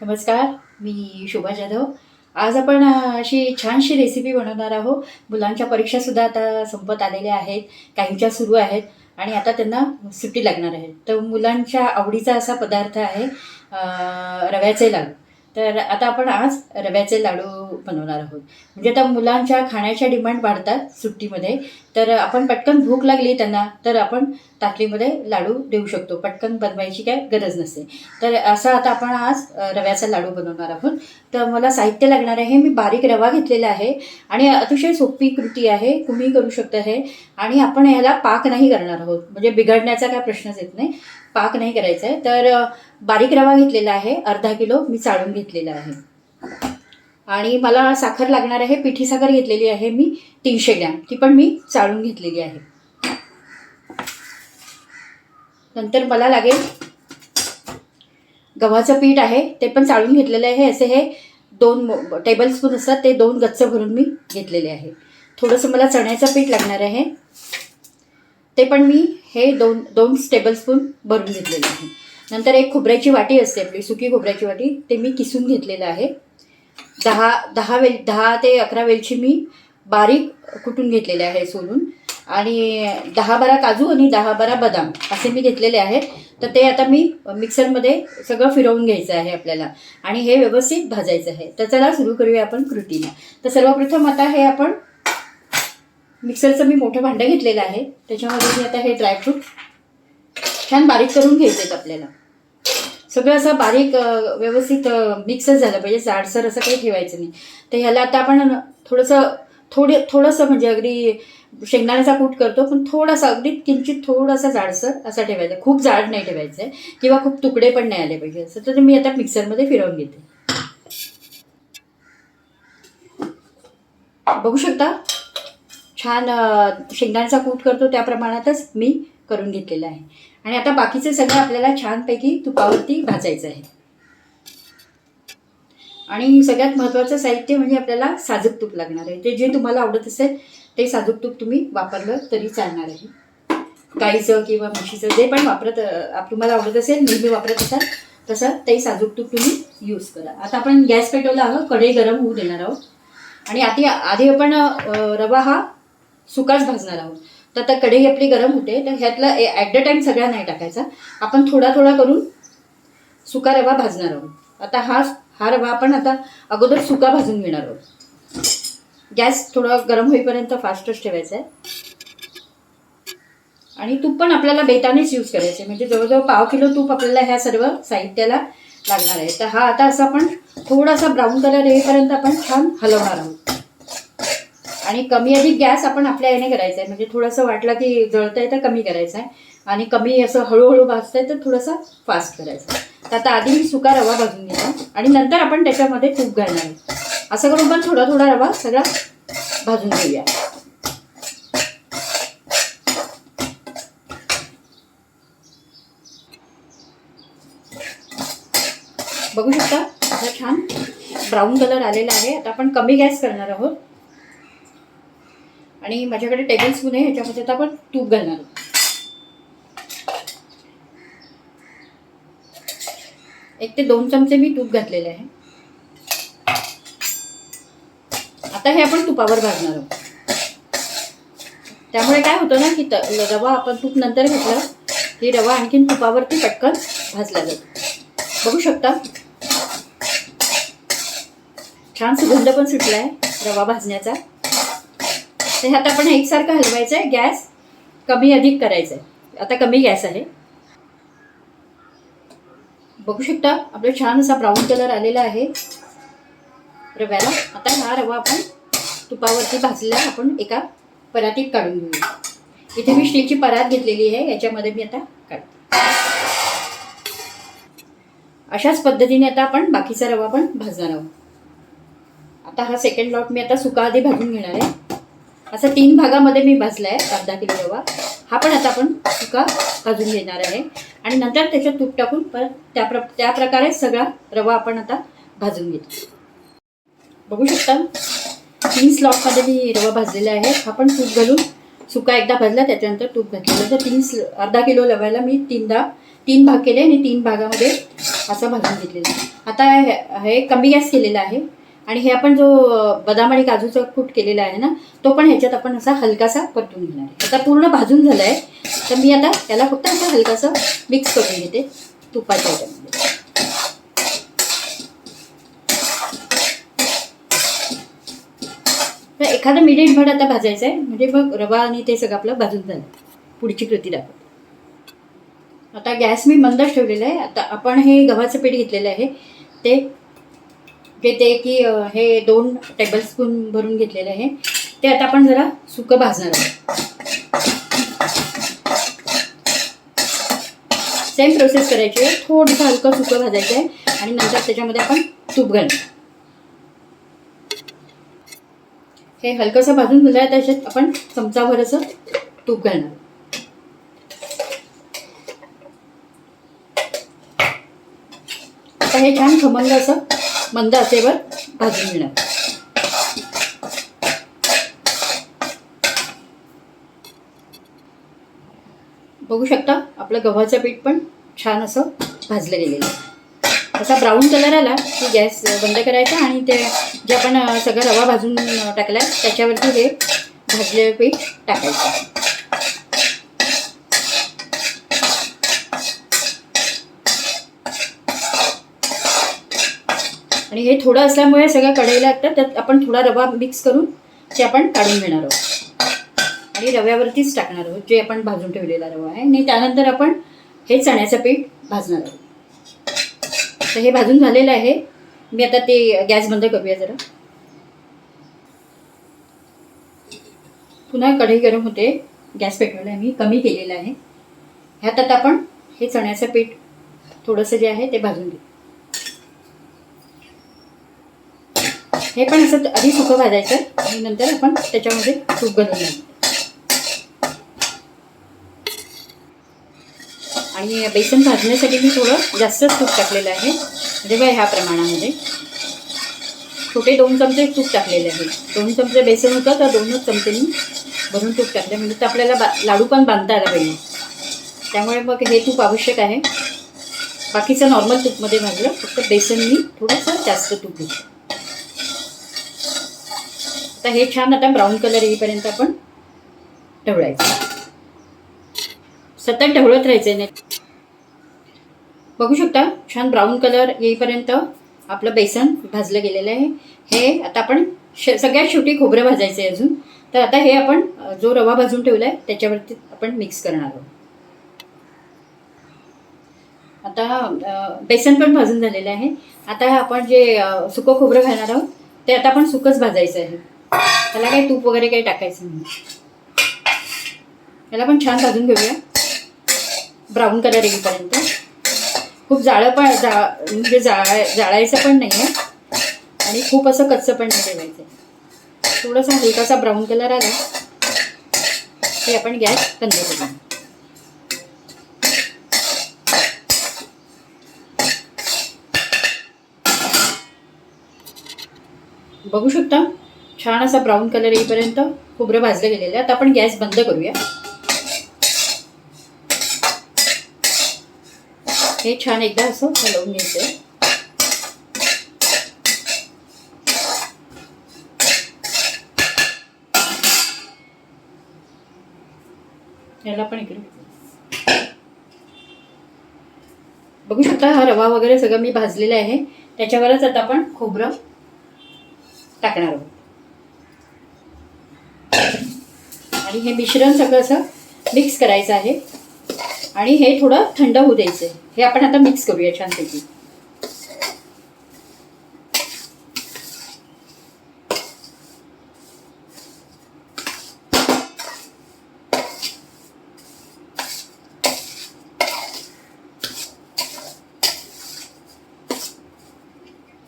नमस्कार मी शोभा जाधव. आज आपण अशी छानशी रेसिपी बनवणार आहोत. मुलांच्या परीक्षासुद्धा आता संपत आलेल्या आहेत काहींच्या सुरू आहेत आणि आता त्यांना सुट्टी लागणार आहे. तर मुलांच्या आवडीचा असा पदार्थ आहे रव्याचे लाडू. तर आता आपण आज रव्याचे लाडू बनवणार आहोत. म्हणजे आता मुलांच्या खाण्याच्या डिमांड वाढतात सुट्टीमध्ये. तर आपण पटकन भूक लागली त्यांना तर आपण ताटलीमध्ये लाडू देऊ शकतो. पटकन बनवायची काय गरज नसते. तर असं आता आपण आज रव्याचा लाडू बनवणार आहोत. तर मला साहित्य लागणार आहे. मी बारीक रवा घेतलेला आहे. आणि अतिशय सोपी कृती आहे. तुम्ही करू शकता हे. आणि आपण ह्याला पाक नाही करणार आहोत. म्हणजे बिघडण्याचा काय प्रश्नच येत नाही. पाक नाही करायचा आहे. तर बारीक रवा घेतलेला आहे. अर्धा किलो मी चाळून घेतलेला आहे. आणि मला साखर लागणार आहे पिठी साखर घेतलेली आहे मी तीनशे ग्रॅम. ती पण मी चाळून घेतलेली आहे. नंतर मला लागेल गव्हाचं पीठ आहे ते पण चाळून घेतलेलं आहे. असे हे दोन टेबलस्पून असतात ते दोन गच्च भरून मी घेतलेले आहे. थोडंसं मला चण्याचं पीठ लागणार आहे. ते पण मी हे दोन दोन टेबलस्पून भरून घेतलेले आहे. नंतर एक खोबऱ्याची वाटी असते आपली सुकी खोबऱ्याची वाटी ते मी किसून घेतलेलं आहे. दहा दहा वेल दहा ते अकरा वेलची मी बारीक कुटून घेतलेले आहे सोलून. आणि दहा बारा काजू आणि दहा बारा बदाम असे मी घेतलेले आहेत. तर ते आता मी मिक्सरमध्ये सगळं फिरवून घ्यायचं आहे आपल्याला. आणि हे व्यवस्थित भाजायचं आहे. तर चला सुरू करूया आपण कृतीला. तर सर्वप्रथम आता हे आपण मिक्सरचं मी मोठं भांडं घेतलेलं आहे. त्याच्यामध्ये मी आता हे ड्रायफ्रूट छान बारीक करून घ्यायचे आहेत आपल्याला. सगळं असं बारीक व्यवस्थित मिक्सच झालं पाहिजे. जाडसर असं काही ठेवायचं नाही. तर ह्याला आता आपण थोडंसं थोडे थोडंसं म्हणजे अगदी शेंगदाण्याचा कूट करतो पण थोडासा अगदी किंचित थोडासा जाडसर असा ठेवायचा. खूप जाड नाही ठेवायचं आहे किंवा खूप तुकडे पण नाही आले पाहिजे असं. तर मी आता मिक्सरमध्ये फिरवून घेते. बघू शकता? छान शेंगदाण्याचा कूट करतो त्या प्रमाणातच मी. करून घेतलेलं आहे. आणि आता बाकीचे सगळं आपल्याला छानपैकी तुपावरती भाजायचं आहे. आणि सगळ्यात महत्त्वाचं साहित्य म्हणजे आपल्याला साजूक तूप लागणार आहे. ते जे तुम्हाला आवडत असेल ते साजूक तूप तुम्ही वापरलं तरी चालणार आहे. गाईचं किंवा म्हशीचं जे पण वापरत तुम्हाला आवडत असेल नेहमी वापरत असाल तसं ते साजूक तूप तुम्ही यूज करा. आता आपण गॅस पेटवला आहोत कढई गरम होऊ देणार आहोत. आणि आधी आधी आपण रवा हा सुकाच भाजणार आहोत. तर आता कढई आपली गरम होते तर ह्यातला ॲट द टाईम सगळा नाही टाकायचा. आपण थोडा थोडा करून सुका रवा भाजणार आहोत. आता हा हा रवा आपण आता अगोदर सुका भाजून घेणार आहोत. गॅस थोडा गरम होईपर्यंत फास्टच ठेवायचा आहे. आणि तूप पण आपल्याला बेतानेच यूज करायचे म्हणजे जवळजवळ पाव किलो तूप आपल्याला ह्या सर्व साहित्याला लागणार आहे. तर हा आता असा आपण थोडासा ब्राऊन कलर येईपर्यंत आपण छान हलवणार आहोत. आणि कमी अधिक गॅस आपण आपल्या याने करायचा आहे म्हणजे थोडंसं वाटलं की जळतंय तर कमी करायचं आहे आणि कमी असं हळूहळू भाजतंय तर थोडंसं फास्ट करायचं आहे. तर आता आधी मी सुका रवा भाजून घेतो. आणि नंतर आपण त्याच्यामध्ये तूप घालणार आहे. असं करून पण थोडा थोडा रवा सगळा भाजून घेऊया. बघू शकता आता छान ब्राऊन कलर आलेला आहे. आता आपण कमी गॅस करणार आहोत. आणि माझ्याकडे टेबल स्पून आहे ह्याच्यामध्ये आता आपण तूप घालणार आहोत. एक ते दोन चमचे मी तूप घातलेले आहे. आता हे आपण तुपावर भाजणार आहोत. त्यामुळे काय होतं ना की रवा आपण तूप नंतर घेतलं की रवा आणखीन तुपावरती पटकन भाजला जातो. बघू शकता. छान सुगंध पण सुटला आहे रवा भाजण्याचा. तर ह्यात आपण एकसारखं हलवायचं आहे गॅस कमी अधिक करायचं आहे आता कमी गॅस आहे. बघू शकता आपला छान असा ब्राऊन कलर आलेला आहे. रव्याला आता हा रवा आपण तुपावरती भाजलेला आपण एका परातीत काढून घेऊया. इथे मी स्टीलची परात घेतलेली आहे. याच्यामध्ये मी आता काढते. अशाच पद्धतीने आता आपण बाकीचा रवा पण भाजणार आहोत. आता हा सेकंड लॉट मी आता सुका आधी भाजून घेणार आहे. असं तीन भागामध्ये मी भाजला आहे अर्धा किलो रवा हा पण आता आपण सुका भाजून घेणार आहे. आणि नंतर त्याच्यात तूप टाकून परत त्या प्र त्या प्रकारे सगळा रवा आपण आता भाजून घेतो. बघू शकता तीन स्लॉटमध्ये मी रवा भाजलेला आहे. हा पण तूप घालून सुका एकदा भाजला त्याच्यानंतर तूप घातलेलं तर तीन स्ल अर्धा किलो रव्याला मी तीनदा तीन भाग केले आणि तीन भागामध्ये असं भाजून घेतलेलं आता हे- हे कमी गॅस केलेला आहे. आणि हे आपण जो बदाम आणि काजूचा कूट केलेला आहे ना तो पण ह्याच्यात आपण असा हलकासा परतून घेणार आहे. आता पूर्ण भाजून झाला आहे तर मी आता त्याला फक्त असं हलकासं मिक्स करून घेते तुपाच्या ह्याच्यामध्ये तर एखादं मिनिट भर आता भाजायचं आहे म्हणजे मग रवा आणि ते सगळं आपलं भाजून झालं. पुढची कृती दाखवते. आता गॅस मी मंदच ठेवलेला आहे. आता आपण हे गव्हाचं पीठ घेतलेलं आहे ते घेते ते की हे दोन टेबलस्पून भरून घेतलेले आहे. ते आता आपण जरा सुकं भाजणार आहोत. सेम प्रोसेस करायची आहे. थोडंसं हलकं सुकं भाजायचं आहे. आणि नंतर त्याच्यामध्ये आपण तूप घालणार हे हलकंसं भाजून झालं आहे. त्याच्यात आपण चमचाभर असं तूप घालणार. आता हे छान खमंग असं मंद आचेवर भाजून घेणार बघू शकता आपलं गव्हाचं पीठ पण छान असं भाजलं गेलेलं आहे. असा ब्राऊन कलर आला की गॅस बंद करायचा आणि ते जे आपण सगळं रवा भाजून टाकला आहे त्याच्यावरती हे भाजलेलं पीठ टाकायचं. आणि हे थोडं असल्यामुळे सगळं कढईला लागतात त्यात आपण थोडा रवा मिक्स करून ते आपण काढून घेणार आहोत. आणि रव्यावरतीच टाकणार आहोत जे आपण भाजून ठेवलेला रवा आहे. आणि त्यानंतर आपण हे चण्याचं पीठ भाजणार आहोत. तर हे भाजून झालेलं आहे. मी आता ते गॅस बंद करूया जरा. पुन्हा कढई गरम होते. गॅस पेटवला आहे मी कमी केलेला आहे. ह्यात आता आपण हे चण्याचं पीठ थोडंसं जे आहे ते भाजून घेऊ. हे पण असं आधी सुकं भाजायचं आणि नंतर आपण त्याच्यामध्ये तूप घालून आणि बेसन भाजण्यासाठी मी थोडं जास्तच तूप टाकलेलं आहे. म्हणजे बघा ह्या प्रमाणामध्ये. छोटे दोन चमचे तूप टाकलेले आहे. दोन चमचे बेसन होतं तर दोनच चमचे मी भरून तूप टाकले. म्हणजे तर आपल्याला बा लाडू पण बांधता आला पाहिजे. त्यामुळे मग हे तूप आवश्यक आहे. बाकीचं नॉर्मल तूपमध्ये भाजलं. फक्त बेसन मी थोडंसं जास्त तूप घेतलं. आता हे छान आता ब्राऊन कलर येईपर्यंत आपण ढवळायचं. सतत ढवळत राहायचं नाही. बघू शकता छान ब्राऊन कलर येईपर्यंत आपलं बेसन भाजलं गेलेलं आहे. हे आता आपण श सगळ्यात शेवटी खोबरं भाजायचं आहे अजून. तर आता हे आपण जो रवा भाजून ठेवला आहे त्याच्यावरती आपण मिक्स करणार आहोत. आता बेसन पण भाजून झालेलं आहे. आता आपण जे सुकं खोबरं घालणार आहोत ते आता आपण सुकंच भाजायचं आहे. त्याला काही तूप वगैरे काही टाकायचं नाही. याला पण छान भाजून घेऊया. ब्राऊन कलर येईपर्यंत. खूप जाळं पण जा म्हणजे जाळ जाळायचं पण नाही आहे आणि खूप असं कच्चं पण नाही ठेवायचं. आहे थोडासा हलकासा ब्राऊन कलर आला. की आपण गॅस बंद करूया. बघू शकता? छान असा ब्राऊन कलर येईपर्यंत खोबरं भाजलं गेलेलं आहे. आता आपण गॅस बंद करूया. हे छान एकदा असं हलवून घ्यायचं याला पण इकडे बघू शकता हा रवा वगैरे सगळं मी भाजलेला आहे. त्याच्यावरच आता आपण खोबरं टाकणार आहोत. आणि हे मिश्रण सगळं असं मिक्स करायचं आहे. आणि हे थोडं थंड होऊ द्यायचं आहे. हे आपण आता मिक्स करूया छानपैकी.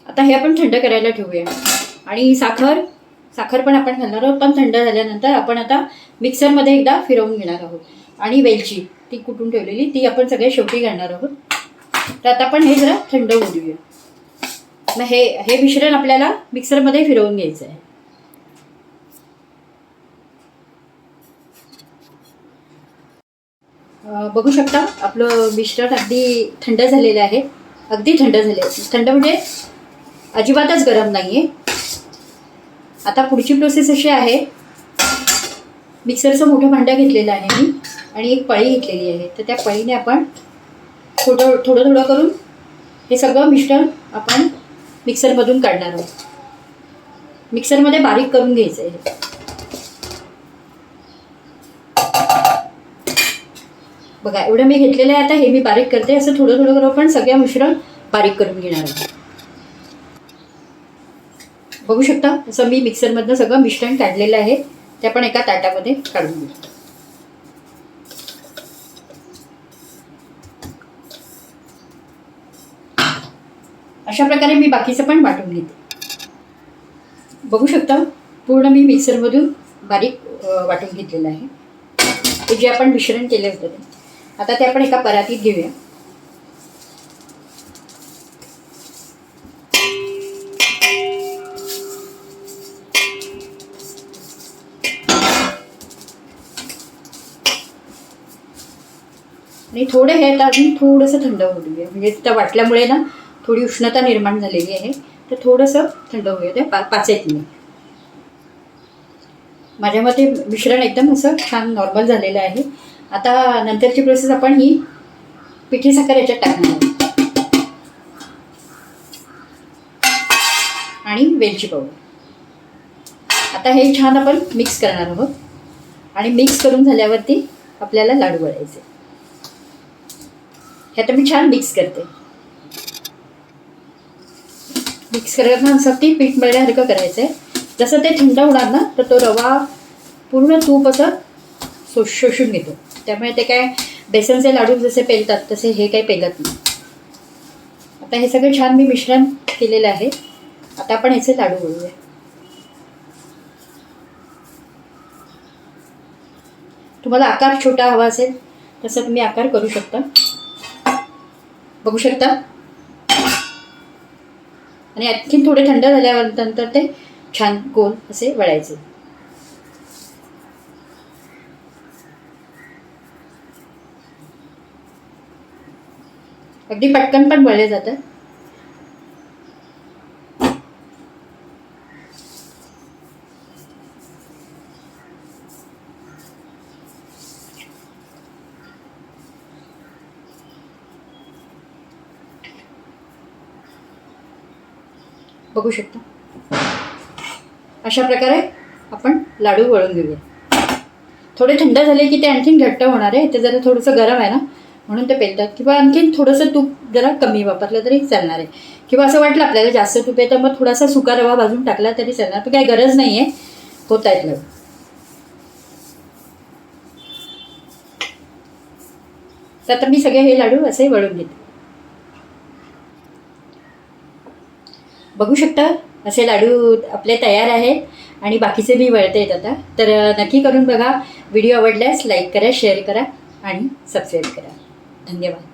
आता हे आपण थंड करायला ठेवूया. आणि साखर साखर पण आपण घालणार आहोत पण थंड झाल्यानंतर आपण आता मिक्सरमध्ये एकदा फिरवून घेणार आहोत. आणि वेलची ती कुटून ठेवलेली ती आपण सगळे शेवटी घालणार आहोत. तर आता आपण हे जरा थंड होऊ देऊया मग हे हे मिश्रण आपल्याला मिक्सरमध्ये फिरवून घ्यायचं आहे. बघू शकता आपलं मिश्रण अगदी थंड झालेलं आहे. अगदी थंड झाले थंड म्हणजे अजिबातच गरम नाही आहे आता पुढची प्रोसेस अशी आहे मिक्सरचं मोठं भांडं घेतलेलं आहे मी आणि एक पळी घेतलेली आहे. तर त्या पळीने आपण थोडं थोडं थोडं करून हे सगळं मिश्रण आपण मिक्सरमधून काढणार आहोत. मिक्सरमध्ये बारीक करून घ्यायचं आहे. बघा एवढं मी घेतलेलं आहे. आता हे मी बारीक करते. असं थोडं थोडं करून आपण सगळं मिश्रण बारीक करून घेणार आहोत. बघू शकता असं मी मिक्सरमधनं सगळं मिश्रण काढलेलं आहे. ते आपण एका ताटामध्ये काढून घेऊ. अशा प्रकारे मी बाकीचं पण वाटून घेते. बघू शकता पूर्ण मी मिक्सरमधून बारीक वाटून घेतलेलं आहे. ते जे आपण मिश्रण केलं होतं ते. आता ते आपण एका परातीत घेऊया. आणि थोडं हे आता अजून थोडंसं थंड होऊ दे म्हणजे त्या वाटल्यामुळे ना थोडी उष्णता निर्माण झालेली आहे. तर थोडंसं थंड होऊ ते पा पाच एक मिनिट. माझ्या मते मिश्रण एकदम असं छान नॉर्मल झालेलं आहे. आता नंतरची प्रोसेस आपण ही पिठी साखर याच्यात टाकणार आहोत. आणि वेलची पावडर. आता हे छान आपण मिक्स करणार आहोत. आणि मिक्स करून झाल्यावरती आपल्याला लाडू वळायचे आता मी छान मिक्स करते. मिक्स करण्यासाठी असं ती पीठ मळल्यासारखं करायचं आहे जसं ते थंड होणार ना तर तो रवा पूर्ण तूप असं सो शोषून घेतो. त्यामुळे ते काय बेसनचे लाडू जसे पेलतात तसे हे काही पेलत नाही. आता हे सगळं छान मी मिश्रण केलेलं आहे. आता आपण ह्याचे लाडू बोलूया तुम्हाला आकार छोटा हवा असेल तसं तुम्ही आकार करू शकता. बघू शकता. आणि आणखीन थोडे थंड झाल्यानंतर ते छान गोल असे वळायचे. अगदी पटकन पण वळले जातात. बघू शकता. अशा प्रकारे आपण लाडू वळून घेऊया. थोडे थंड झाले की ते आणखीन घट्ट होणार आहे. ते जरा थोडंसं गरम आहे ना म्हणून ते पेलतात. किंवा आणखीन थोडंसं तूप जरा कमी वापरलं तरी चालणार आहे. किंवा असं वाटलं आपल्याला जास्त तूप आहे तर मग थोडासा सुका रवा भाजून टाकला तरी चालणार पण काही गरज नाही आहे होत आहेत लव तर आता मी सगळे हे लाडू असे वळून घेते. बघू शकता असे लाडू आपले तयार आहेत आणि बाकीचे मी वळते आहेत आता. तर नक्की करून बघा. व्हिडिओ आवडल्यास लाईक करा शेअर करा आणि सबस्क्राईब करा. धन्यवाद.